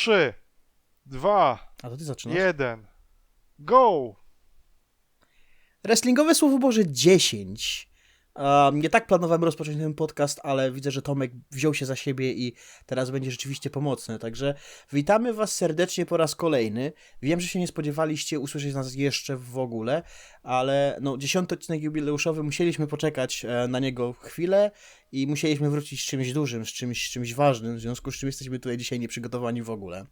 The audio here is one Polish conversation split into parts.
3, 2, A to ty zaczynasz. 1. Go! Wrestlingowe Słowo Boże 10. Nie tak planowałem rozpocząć ten podcast, ale widzę, że Tomek wziął się za siebie i teraz będzie rzeczywiście pomocny. Także witamy Was serdecznie po raz kolejny. Wiem, że się nie spodziewaliście usłyszeć nas jeszcze w ogóle, ale no, dziesiąty odcinek jubileuszowy musieliśmy poczekać e, na niego chwilę i musieliśmy wrócić z czymś dużym, z czymś, z czymś ważnym, w związku z czym jesteśmy tutaj dzisiaj nieprzygotowani w ogóle.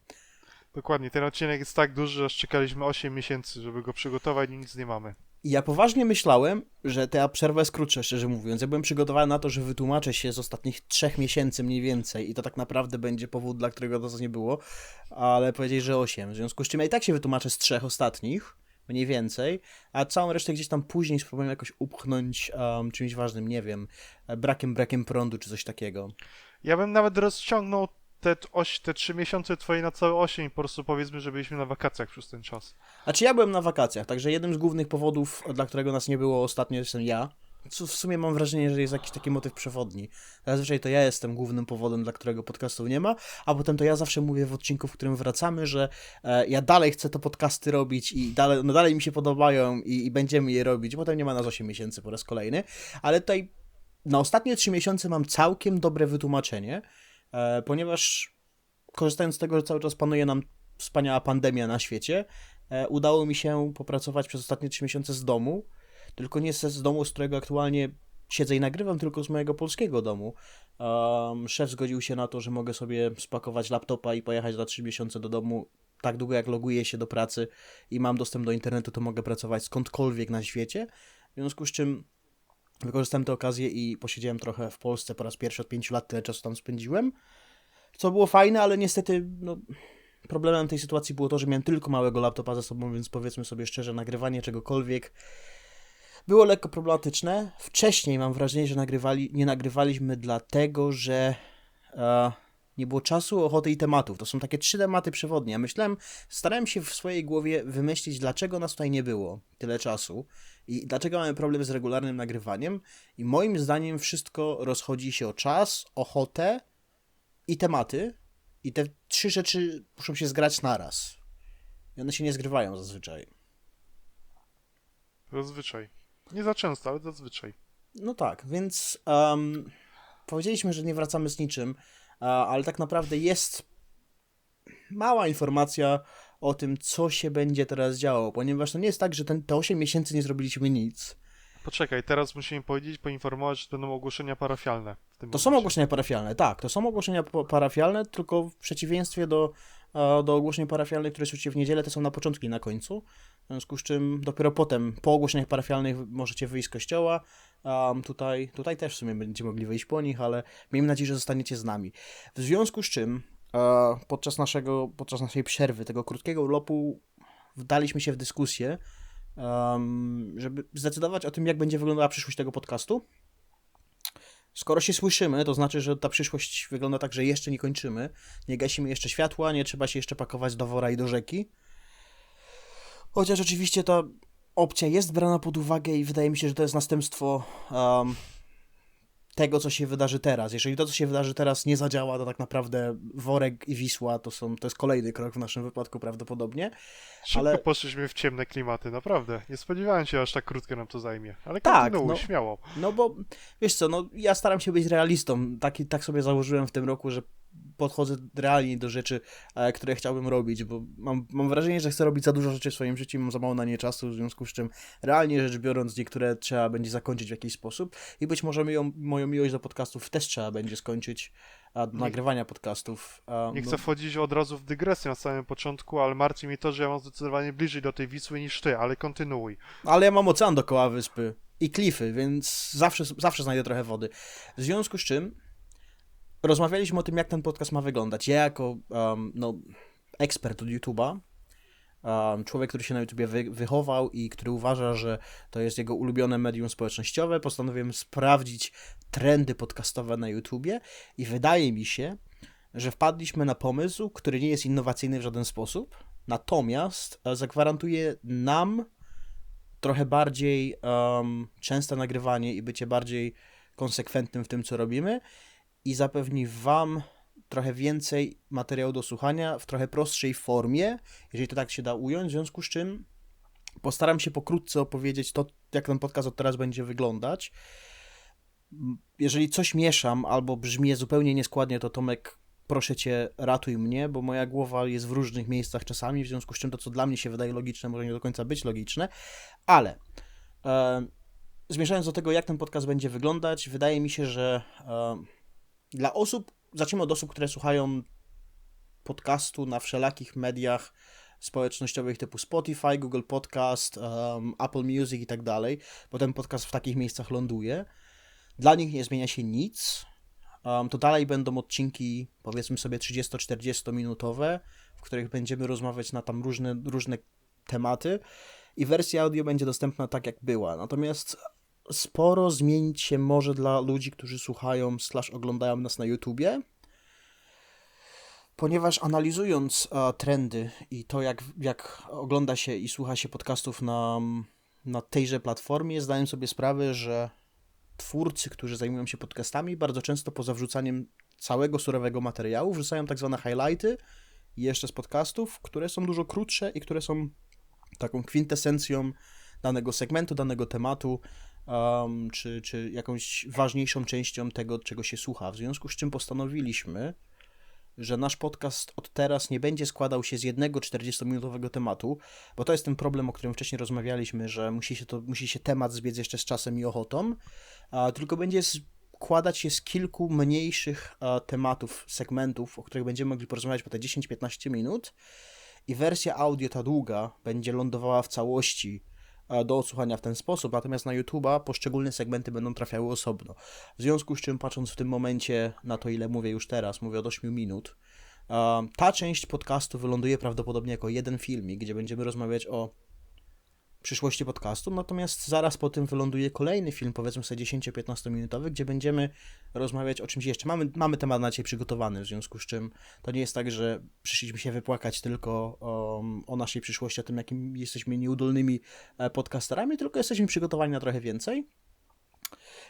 Dokładnie, ten odcinek jest tak duży, że czekaliśmy 8 miesięcy, żeby go przygotować i nic nie mamy. I ja poważnie myślałem, że ta przerwa jest krótsza, szczerze mówiąc. Ja byłem przygotowany na to, że wytłumaczę się z ostatnich trzech miesięcy mniej więcej i to tak naprawdę będzie powód, dla którego to nie było, ale powiedzieli, że osiem. W związku z czym ja i tak się wytłumaczę z trzech ostatnich, mniej więcej, a całą resztę gdzieś tam później spróbuję jakoś upchnąć um, czymś ważnym, nie wiem, brakiem, brakiem prądu czy coś takiego. Ja bym nawet rozciągnął te, oś, te 3 miesiące twoje na 8 i po prostu powiedzmy, że byliśmy na wakacjach przez ten czas. Znaczy ja byłem na wakacjach, także jednym z głównych powodów, dla którego nas nie było ostatnio, jestem ja. Co w sumie mam wrażenie, że jest jakiś taki motyw przewodni. Zazwyczaj to ja jestem głównym powodem, dla którego podcastów nie ma, a potem to ja zawsze mówię w odcinku, w którym wracamy, że e, ja dalej chcę to podcasty robić i dalej, no dalej mi się podobają i, i będziemy je robić. Potem nie ma nas 8 miesięcy po raz kolejny, ale tutaj na ostatnie 3 miesiące mam całkiem dobre wytłumaczenie, ponieważ korzystając z tego, że cały czas panuje nam wspaniała pandemia na świecie, e, udało mi się popracować przez ostatnie 3 miesiące z domu, tylko nie z domu, z którego aktualnie siedzę i nagrywam, tylko z mojego polskiego domu. Um, szef zgodził się na to, że mogę sobie spakować laptopa i pojechać na 3 miesiące do domu. Tak długo jak loguję się do pracy i mam dostęp do internetu, to mogę pracować skądkolwiek na świecie. W związku z czym wykorzystałem tę okazję i posiedziałem trochę w Polsce po raz pierwszy od 5 lat, tyle czasu tam spędziłem. Co było fajne, ale niestety no, problemem tej sytuacji było to, że miałem tylko małego laptopa za sobą, więc powiedzmy sobie szczerze, nagrywanie czegokolwiek było lekko problematyczne. Wcześniej mam wrażenie, że nagrywali, nie nagrywaliśmy dlatego, że e, nie było czasu, ochoty i tematów. To są takie trzy tematy przewodnie. Ja myślałem, starałem się w swojej głowie wymyślić, dlaczego nas tutaj nie było tyle czasu i dlaczego mamy problem z regularnym nagrywaniem. I moim zdaniem wszystko rozchodzi się o czas, ochotę i tematy. I te trzy rzeczy muszą się zgrać naraz. I one się nie zgrywają zazwyczaj. Zazwyczaj. Nie za często, ale zazwyczaj. No tak, więc um, powiedzieliśmy, że nie wracamy z niczym, ale tak naprawdę jest mała informacja o tym, co się będzie teraz działo, ponieważ to nie jest tak, że ten, te 8 miesięcy nie zrobiliśmy nic. Poczekaj, teraz musimy powiedzieć, poinformować, że będą ogłoszenia parafialne. to momencie. są ogłoszenia parafialne, tak, to są ogłoszenia parafialne, tylko w przeciwieństwie do, do ogłoszeń parafialnych, które są w niedzielę, te są na początku i na końcu. W związku z czym dopiero potem, po ogłoszeniach parafialnych, możecie wyjść z kościoła. Um, tutaj, tutaj też w sumie będziecie mogli wyjść po nich, ale miejmy nadzieję, że zostaniecie z nami. W związku z czym e, podczas, naszego, podczas naszej przerwy, tego krótkiego urlopu, wdaliśmy się w dyskusję, um, żeby zdecydować o tym, jak będzie wyglądała przyszłość tego podcastu. Skoro się słyszymy, to znaczy, że ta przyszłość wygląda tak, że jeszcze nie kończymy, nie gasimy jeszcze światła, nie trzeba się jeszcze pakować do wora i do rzeki. Chociaż oczywiście ta opcja jest brana pod uwagę i wydaje mi się, że to jest następstwo um, tego, co się wydarzy teraz. Jeżeli to, co się wydarzy teraz nie zadziała, to tak naprawdę Worek i Wisła to, są, to jest kolejny krok w naszym wypadku prawdopodobnie. Szybko ale... poszliśmy w ciemne klimaty, naprawdę. Nie spodziewałem się, aż tak krótko nam to zajmie. Ale tak, no, śmiało. No bo, wiesz co, no ja staram się być realistą. Tak, tak sobie założyłem w tym roku, że podchodzę realnie do rzeczy, e, które chciałbym robić, bo mam, mam wrażenie, że chcę robić za dużo rzeczy w swoim życiu i mam za mało na nie czasu, w związku z czym realnie rzecz biorąc niektóre trzeba będzie zakończyć w jakiś sposób i być może moją, moją miłość do podcastów też trzeba będzie skończyć, a do nagrywania podcastów. A, nie no... chcę wchodzić od razu w dygresję na samym początku, ale martwi mnie to, że ja mam zdecydowanie bliżej do tej Wisły niż ty, ale kontynuuj. Ale ja mam ocean dookoła wyspy i klify, więc zawsze, zawsze znajdę trochę wody. W związku z czym rozmawialiśmy o tym, jak ten podcast ma wyglądać. Ja jako um, no, ekspert od YouTube'a, um, człowiek, który się na YouTubie wy, wychował i który uważa, że to jest jego ulubione medium społecznościowe, postanowiłem sprawdzić trendy podcastowe na YouTubie i wydaje mi się, że wpadliśmy na pomysł, który nie jest innowacyjny w żaden sposób, natomiast e, zagwarantuje nam trochę bardziej um, częste nagrywanie i bycie bardziej konsekwentnym w tym, co robimy i zapewni Wam trochę więcej materiału do słuchania w trochę prostszej formie, jeżeli to tak się da ująć, w związku z czym postaram się pokrótce opowiedzieć to, jak ten podcast od teraz będzie wyglądać. Jeżeli coś mieszam albo brzmi zupełnie nieskładnie, to Tomek, proszę cię, ratuj mnie, bo moja głowa jest w różnych miejscach czasami, w związku z czym to, co dla mnie się wydaje logiczne, może nie do końca być logiczne, ale e, zmierzając do tego, jak ten podcast będzie wyglądać, wydaje mi się, że e, dla osób, zacznijmy od osób, które słuchają podcastu na wszelakich mediach społecznościowych typu Spotify, Google Podcast, um, Apple Music i tak dalej, bo ten podcast w takich miejscach ląduje. Dla nich nie zmienia się nic. Um, to dalej będą odcinki, powiedzmy sobie 30-40 minutowe, w których będziemy rozmawiać na tam różne, różne tematy i wersja audio będzie dostępna tak jak była. Natomiast sporo zmienić się może dla ludzi, którzy słuchają slash oglądają nas na YouTubie, ponieważ analizując e, trendy i to, jak, jak ogląda się i słucha się podcastów na, na tejże platformie, zdaję sobie sprawę, że twórcy, którzy zajmują się podcastami, bardzo często poza wrzucaniem całego surowego materiału, wrzucają tak zwane highlighty jeszcze z podcastów, które są dużo krótsze i które są taką kwintesencją danego segmentu, danego tematu, um, czy, czy jakąś ważniejszą częścią tego, czego się słucha. W związku z czym postanowiliśmy, że nasz podcast od teraz nie będzie składał się z jednego 40-minutowego tematu, bo to jest ten problem, o którym wcześniej rozmawialiśmy, że musi się, to, musi się temat zbiec jeszcze z czasem i ochotą, a, tylko będzie składać się z kilku mniejszych a, tematów, segmentów, o których będziemy mogli porozmawiać po te 10-15 minut i wersja audio, ta długa, będzie lądowała w całości do odsłuchania w ten sposób, natomiast na YouTube'a poszczególne segmenty będą trafiały osobno. W związku z czym, patrząc w tym momencie na to, ile mówię już teraz, mówię od 8 minut, a, ta część podcastu wyląduje prawdopodobnie jako jeden filmik, gdzie będziemy rozmawiać o przyszłości podcastu, natomiast zaraz po tym wyląduje kolejny film, powiedzmy sobie 10-15 minutowy, gdzie będziemy rozmawiać o czymś jeszcze. Mamy, mamy temat na dzisiaj przygotowany, w związku z czym to nie jest tak, że przyszliśmy się wypłakać tylko o, o naszej przyszłości, o tym, jakim jesteśmy nieudolnymi e, podcasterami, tylko jesteśmy przygotowani na trochę więcej.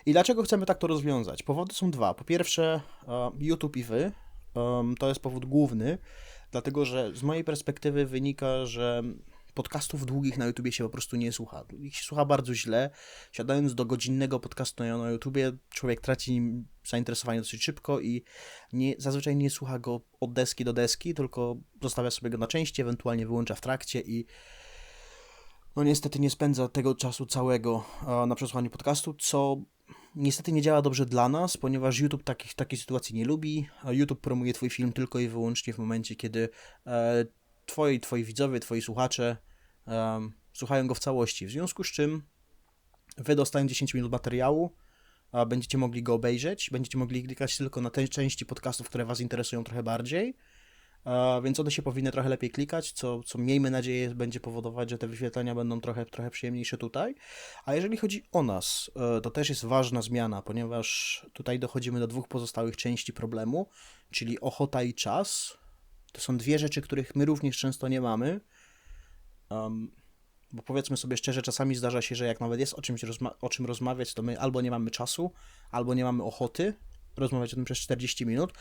I dlaczego chcemy tak to rozwiązać? Powody są dwa. Po pierwsze, e, YouTube i wy. Em, To jest powód główny, dlatego że z mojej perspektywy wynika, że podcastów długich na YouTubie się po prostu nie słucha. Ich się słucha bardzo źle. Siadając do godzinnego podcastu na YouTubie, człowiek traci zainteresowanie dosyć szybko i nie, zazwyczaj nie słucha go od deski do deski, tylko zostawia sobie go na części, ewentualnie wyłącza w trakcie i no niestety nie spędza tego czasu całego na przesłuchaniu podcastu, co niestety nie działa dobrze dla nas, ponieważ YouTube takich, takiej sytuacji nie lubi. YouTube promuje twój film tylko i wyłącznie w momencie, kiedy e, twoi, twoi widzowie, twoi słuchacze em, słuchają go w całości. W związku z czym wy dostając 10 minut materiału, a będziecie mogli go obejrzeć, będziecie mogli klikać tylko na te części podcastów, które was interesują trochę bardziej, a więc one się powinny trochę lepiej klikać, co, co miejmy nadzieję będzie powodować, że te wyświetlenia będą trochę, trochę przyjemniejsze tutaj. A jeżeli chodzi o nas, e, to też jest ważna zmiana, ponieważ tutaj dochodzimy do dwóch pozostałych części problemu, czyli ochota i czas. To są dwie rzeczy, których my również często nie mamy. Um, bo powiedzmy sobie szczerze, czasami zdarza się, że jak nawet jest o, czymś o czym rozmawiać, to my albo nie mamy czasu, albo nie mamy ochoty rozmawiać o tym przez 40 minut.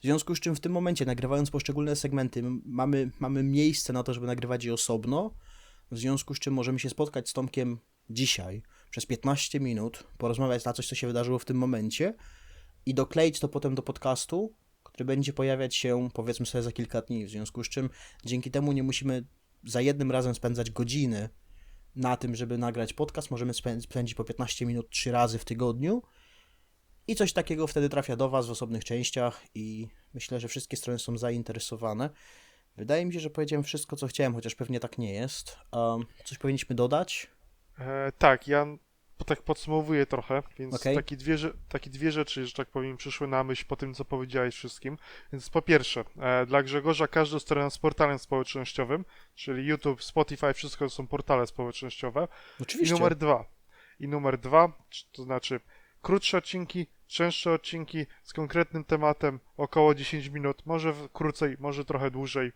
W związku z czym w tym momencie, nagrywając poszczególne segmenty, mamy, mamy miejsce na to, żeby nagrywać je osobno. W związku z czym możemy się spotkać z Tomkiem dzisiaj przez 15 minut, porozmawiać na coś, co się wydarzyło w tym momencie i dokleić to potem do podcastu, który będzie pojawiać się powiedzmy sobie za kilka dni. W związku z czym dzięki temu nie musimy za jednym razem spędzać godziny na tym, żeby nagrać podcast. Możemy spę- spędzić po 15 minut trzy razy w tygodniu i coś takiego wtedy trafia do Was w osobnych częściach i myślę, że wszystkie strony są zainteresowane. Wydaje mi się, że powiedziałem wszystko, co chciałem, chociaż pewnie tak nie jest. Um, coś powinniśmy dodać? E, tak, ja tak podsumowuję trochę, więc Okej. takie, dwie, takie dwie rzeczy, że tak powiem, przyszły na myśl po tym, co powiedziałeś wszystkim. Więc po pierwsze, e, dla Grzegorza każda strona jest portalem społecznościowym, czyli YouTube, Spotify, wszystko są portale społecznościowe. I Oczywiście. numer dwa. I numer dwa, to znaczy krótsze odcinki, częstsze odcinki z konkretnym tematem, około 10 minut, może krócej, może trochę dłużej.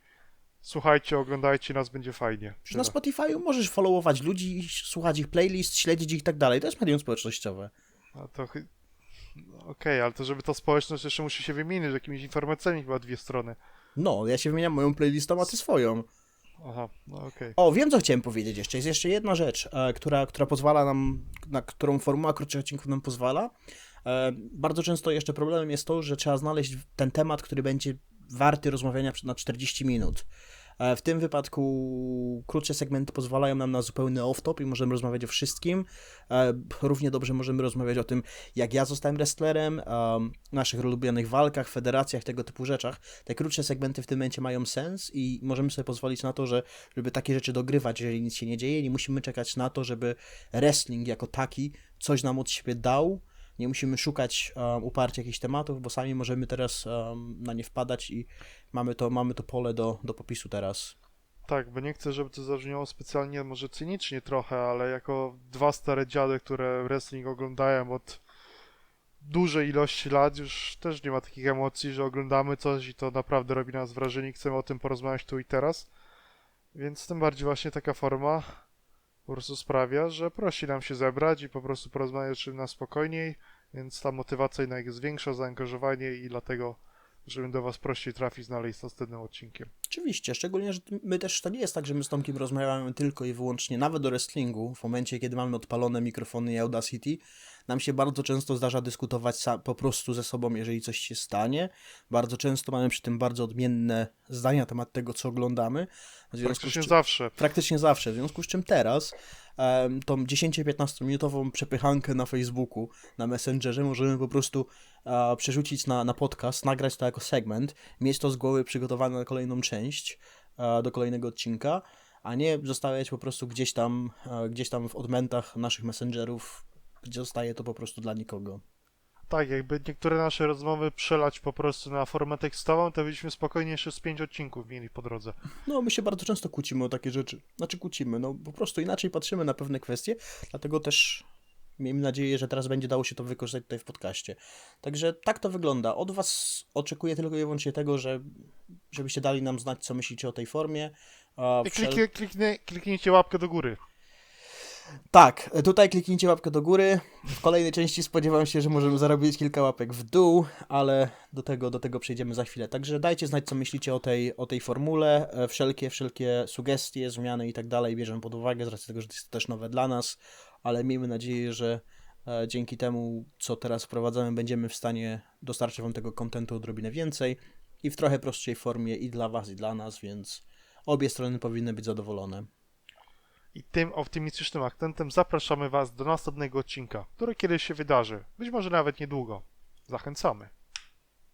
Słuchajcie, oglądajcie nas, będzie fajnie. Przecież na Spotify możesz followować ludzi, słuchać ich playlist, śledzić ich i tak dalej. To jest medium społecznościowe. A to Okej, ale to żeby ta społeczność jeszcze musi się wymienić jakimiś informacjami chyba dwie strony. No, ja się wymieniam moją playlistą, a ty swoją. Aha, no okej. O, wiem co chciałem powiedzieć jeszcze. Jest jeszcze jedna rzecz, e, która, która pozwala nam, na którą formuła krótszych odcinków nam pozwala. E, bardzo często jeszcze problemem jest to, że trzeba znaleźć ten temat, który będzie warty rozmawiania na 40 minut. E, w tym wypadku krótsze segmenty pozwalają nam na zupełny off-top i możemy rozmawiać o wszystkim. E, równie dobrze możemy rozmawiać o tym, jak ja zostałem wrestlerem, um, naszych ulubionych walkach, federacjach, tego typu rzeczach. Te krótsze segmenty w tym momencie mają sens i możemy sobie pozwolić na to, że żeby takie rzeczy dogrywać, jeżeli nic się nie dzieje. Nie musimy czekać na to, żeby wrestling jako taki coś nam od siebie dał. Nie musimy szukać um, uparcia jakichś tematów, bo sami możemy teraz um, na nie wpadać i mamy to, mamy to pole do, do popisu teraz. Tak, bo nie chcę, żeby to zabrzmiało specjalnie, może cynicznie trochę, ale jako dwa stare dziady, które wrestling oglądają od dużej ilości lat, już też nie ma takich emocji, że oglądamy coś i to naprawdę robi nas wrażenie chcemy o tym porozmawiać tu i teraz. Więc tym bardziej właśnie taka forma po prostu sprawia, że prosi nam się zebrać i po prostu porozmawiać na spokojniej, więc ta motywacja jednak jest zaangażowanie i dlatego, żebym do Was prościej trafić znaleźć z następnym odcinkiem. Oczywiście, szczególnie, że my też to nie jest tak, że my z Tomkiem rozmawiamy tylko i wyłącznie, nawet o wrestlingu, w momencie, kiedy mamy odpalone mikrofony i Audacity, nam się bardzo często zdarza dyskutować po prostu ze sobą, jeżeli coś się stanie. Bardzo często mamy przy tym bardzo odmienne zdania na temat tego, co oglądamy. W z Praktycznie czym- zawsze. Praktycznie zawsze. W związku z czym teraz tą 10-15 minutową przepychankę na Facebooku, na Messengerze możemy po prostu przerzucić na, na podcast, nagrać to jako segment, mieć to z głowy przygotowane na kolejną część, do kolejnego odcinka, a nie zostawiać po prostu gdzieś tam, gdzieś tam w odmętach naszych messengerów, gdzie zostaje to po prostu dla nikogo. Tak, jakby niektóre nasze rozmowy przelać po prostu na formę tekstową, to byśmy spokojnie jeszcze z pięć odcinków mieli po drodze. No, my się bardzo często kłócimy o takie rzeczy. Znaczy kłócimy, no po prostu inaczej patrzymy na pewne kwestie, dlatego też miejmy nadzieję, że teraz będzie dało się to wykorzystać tutaj w podcaście. Także tak to wygląda. Od Was oczekuję tylko i wyłącznie tego, że żebyście dali nam znać, co myślicie o tej formie. Wszel- kliknie, kliknie, kliknijcie łapkę do góry. Tak, tutaj kliknijcie łapkę do góry. W kolejnej części spodziewam się, że możemy zarobić kilka łapek w dół, ale do tego, do tego przejdziemy za chwilę. Także dajcie znać, co myślicie o tej, o tej formule. E, Wszelkie, wszelkie sugestie, zmiany i tak dalej bierzemy pod uwagę, z racji tego, że to jest też nowe dla nas, ale miejmy nadzieję, że e, dzięki temu, co teraz wprowadzamy, będziemy w stanie dostarczyć Wam tego kontentu odrobinę więcej i w trochę prostszej formie i dla Was, i dla nas, więc obie strony powinny być zadowolone. I tym optymistycznym akcentem zapraszamy Was do następnego odcinka, który kiedyś się wydarzy. Być może nawet niedługo. Zachęcamy.